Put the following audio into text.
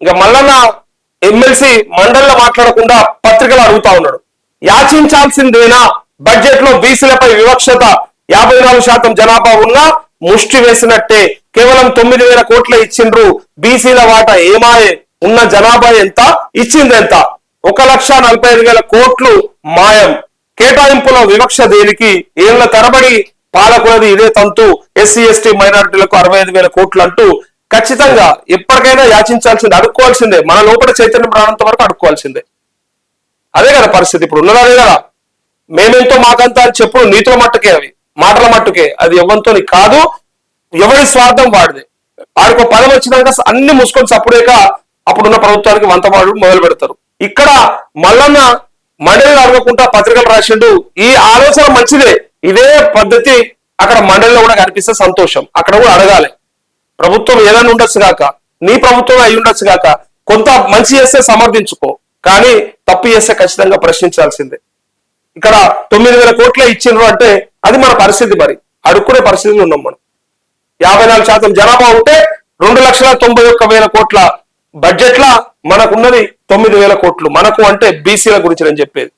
ఇంకా మల్లన్న ఎమ్మెల్సీ మండలిలో మాట్లాడకుండా పత్రికలు అడుగుతా ఉన్నాడు. యాచించాల్సిందేనా? బడ్జెట్లో బీసీలపై వివక్షత యాభై నాలుగు శాతం జనాభా ఉన్నా ముష్టి వేసినట్టే కేవలం తొమ్మిది వేల కోట్ల ఇచ్చిండ్రు. బీసీల వాటా ఏమాయే? ఉన్న జనాభా ఎంత? ఇచ్చింది ఎంత? ఒక లక్ష నలభై ఐదు వేల కోట్లు మాయం. కేటాయింపులో వివక్ష దేనికి? ఏళ్ళ తరబడి పాలకులది ఇదే తంతు. ఎస్సీ ఎస్టీ మైనారిటీలకు అరవై ఐదు వేల కోట్లు అంటూ ఖచ్చితంగా ఎప్పటికైనా యాచించాల్సిందే అడుక్కోవాల్సిందే. మన లోపల చైతన్య రానంత వరకు అడుక్కోవాల్సిందే. అదే కదా పరిస్థితి. ఇప్పుడు ఉన్నదా అదే కదా మేమెంతో మాకంతా అని చెప్పు నీతుల మట్టుకే అవి. మాటల మట్టుకే. అది ఎవరితో కాదు ఎవరి స్వార్థం వాడిది. వాడికి ఒక పదం వచ్చినాక అన్ని మూసుకొని చప్పుడేక అప్పుడున్న ప్రభుత్వానికి వంతవాడు మొదలు పెడతారు. ఇక్కడ మల్లన్న మండలిని అడగకుండా పత్రికలు రాసిండు. ఈ ఆలోచన మంచిదే. ఇదే పద్ధతి అక్కడ మండలిలో కూడా కనిపిస్తే సంతోషం. అక్కడ కూడా అడగాలి. ప్రభుత్వం ఏదైనా ఉండొచ్చు కాక నీ ప్రభుత్వం అయి ఉండొచ్చు కాక కొంత మంచి చేస్తే సమర్థించుకో కానీ తప్పు చేస్తే ఖచ్చితంగా ప్రశ్నించాల్సిందే. ఇక్కడ తొమ్మిది వేల కోట్లే ఇచ్చిండ్రు అంటే అది మన పరిస్థితి మరి. అడుక్కునే పరిస్థితిలో ఉన్నాం మనం. యాభై నాలుగు శాతం జనాభా ఉంటే రెండు లక్షల తొంభై ఒక్క వేల కోట్ల బడ్జెట్ల మనకున్నది తొమ్మిది వేల కోట్లు. మనకు అంటే బీసీల గురించి నేను చెప్పేది.